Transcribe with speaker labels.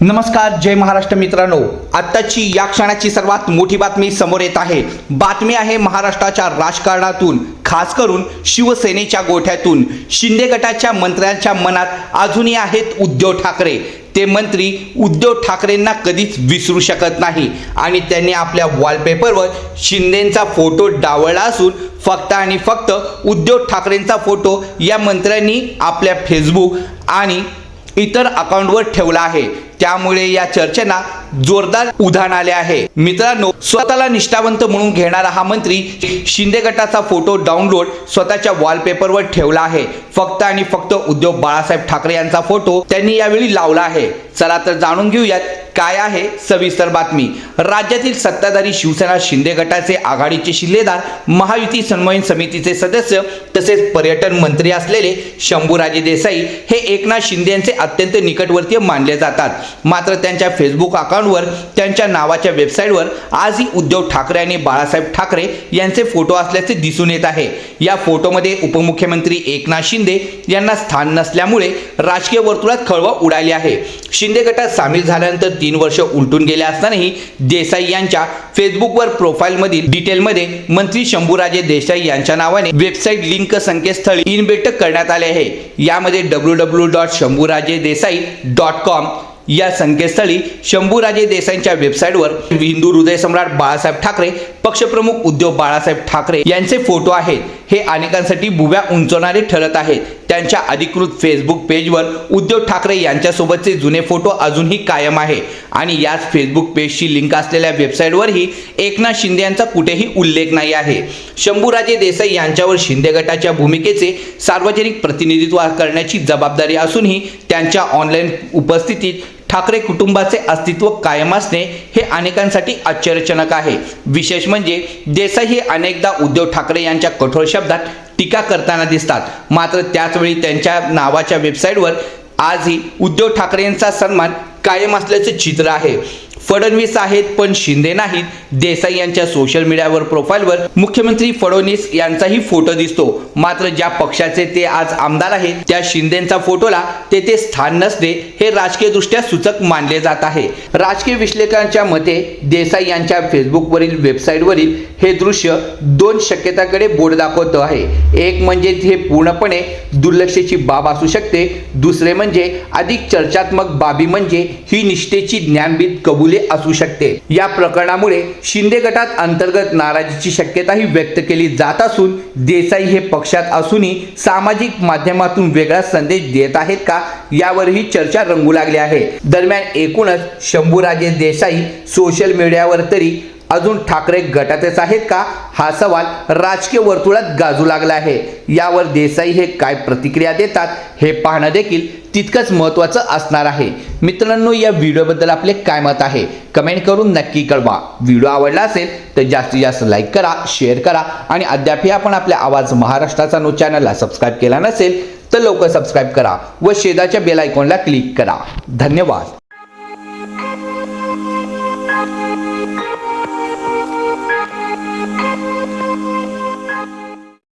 Speaker 1: नमस्कार जय महाराष्ट्र मित्रांनो. आत्ताची या क्षणाची सर्वात मोठी बातमी समोर येत आहे. बातमी आहे महाराष्ट्राच्या राजकारणातून खास करून शिवसेनेच्या गोठ्यातून. शिंदे गटाच्या मंत्र्यांच्या मनात अजूनही आहेत उद्धव ठाकरे. ते मंत्री उद्धव ठाकरेंना कधीच विसरू शकत नाही. आणि त्यांनी आपल्या वॉलपेपरवर शिंदेंचा फोटो डावळला असून फक्त आणि फक्त उद्धव ठाकरेंचा फोटो या मंत्र्यांनी आपल्या फेसबुक आणि इतर अकाउंटवर ठेवला आहे. त्यामुळे या चर्चेना जोरदार उधाण आले आहे. मित्रांनो स्वतःला निष्ठावंत म्हणून घेणारा हा मंत्री शिंदे गटाचा फोटो डाउनलोड स्वतःच्या वॉलपेपरवर ठेवला आहे. फक्त आणि फक्त उद्धव बाळासाहेब ठाकरे यांचा फोटो त्यांनी यावेळी लावला आहे. चला तर जाणून घेऊयात काय आहे? सविस्तर बातमी. राज्यातील सत्ताधारी शिवसेना शिंदे गटाचे आघाडीचे शिल्लेदार महायुती समन्वयन समितीचे सदस्य तसेच पर्यटन मंत्री असलेले शंभूराजे देसाई हे एकनाथ शिंदे यांचे अत्यंत निकटवर्तीय मानले जातात. मात्र त्यांच्या फेसबुक अकाउंटवर त्यांच्या नावाच्या वेबसाईटवर आजही उद्धव ठाकरे आणि बाळासाहेब ठाकरे यांचे फोटो असल्याचे दिसून येत आहे. या फोटोमध्ये उपमुख्यमंत्री एकनाथ शिंदे यांना स्थान नसल्यामुळे राजकीय वर्तुळात खळबळ उडाली आहे. शिंदे गटात सामील झाल्यानंतर तीन वर्ष उलटून गेले असतानाही देसाई यांच्या फेसबुकवर प्रोफाईलमधील डिटेलमध्ये मंत्री शंभूराजे देसाई यांच्या नावाने वेबसाईट लिंक संकेतस्थळी इनबेट करण्यात आले आहे. यामध्ये W W dot Shambhuraje Desai dot com या संकेतस्थळी शंभूराजे देसाईंच्या वेबसाईटवर हिंदू हृदय सम्राट बाळासाहेब ठाकरे पक्षप्रमुख उद्धव बाळासाहेब ठाकरे यांचे फोटो आहेत. हे अनेकांसाठी भुव्या उंचवणारे ठरत आहेत. त्यांच्या अधिकृत फेसबुक पेजवर उद्धव ठाकरे यांच्यासोबतचे जुने फोटो अजूनही कायम आहे. आणि याच फेसबुक पेजची लिंक असलेल्या वेबसाईटवरही एकनाथ शिंदे यांचा कुठेही उल्लेख नाही आहे. शंभूराजे देसाई यांच्यावर शिंदे गटाच्या भूमिकेचे सार्वजनिक प्रतिनिधित्व करण्याची जबाबदारी असूनही त्यांच्या ऑनलाईन उपस्थितीत ठाकरे कुटुंबाचे अस्तित्व कायम असणे हे अनेकांसाठी आश्चर्यजनक आहे. विशेष म्हणजे देसाई हे अनेकदा उद्धव ठाकरे यांच्या कठोर शब्दात टीका करताना दिसतात. मात्र त्याचवेळी त्यांच्या नावाच्या वेबसाईटवर आजही उद्धव ठाकरेंचा सन्मान कायम असल्याचे चित्र आहे. फडणवीस आहेत पण शिंदे नाहीत. देसाई यांच्या सोशल मीडियावर प्रोफाईलवर मुख्यमंत्री फडणवीस यांचाही फोटो दिसतो. मात्र ज्या पक्षाचे ते आज आमदार आहेत त्या शिंदेचा फोटोला तेथे स्थान नसणे हे राजकीय दृष्ट्या सूचक मानले जात आहे. राजकीय विश्लेषकांच्या मते देसाई यांच्या फेसबुकवरील वेबसाईटवरील हे दृश्य दोन शक्यताकडे बोट दाखवत आहे. एक म्हणजे हे पूर्णपणे दुर्लक्षेची बाब असू शकते. दुसरे म्हणजे अधिक चर्चात्मक बाबी म्हणजे ही निष्ठेची ज्ञानबीत कबुले असू शकते. या प्रकरणामुळे शिंदे गटात अंतर्गत नाराजीची शक्यताही व्यक्त केली जात असून देसाई हे पक्षात असूनही सामाजिक माध्यमातून वेगळा संदेश देत आहेत का यावरही चर्चा रंगू लागली आहे. दरम्यान एकूणच शंभूराजे देसाई सोशल मीडियावर तरी अजून ठाकरे गटातच आहेत का? हा सवाल राजकीय वर्तुळात गाजू लागला आहे. यावर देसाई हे काय प्रतिक्रिया देतात हे पाहणं देखील तितकंच महत्त्वाचं असणार आहे. मित्रांनो या व्हिडिओबद्दल आपले काय मत आहे? कमेंट करून नक्की कळवा. व्हिडिओ आवडला असेल तर जास्तीत जास्त लाईक करा शेअर करा आणि अद्यापही आपण आपल्या आवाज महाराष्ट्राचा नो चॅनलला सबस्क्राईब केला नसेल तर लवकर सबस्क्राईब करा व शेजाच्या बेल आयकॉनला क्लिक करा. धन्यवाद.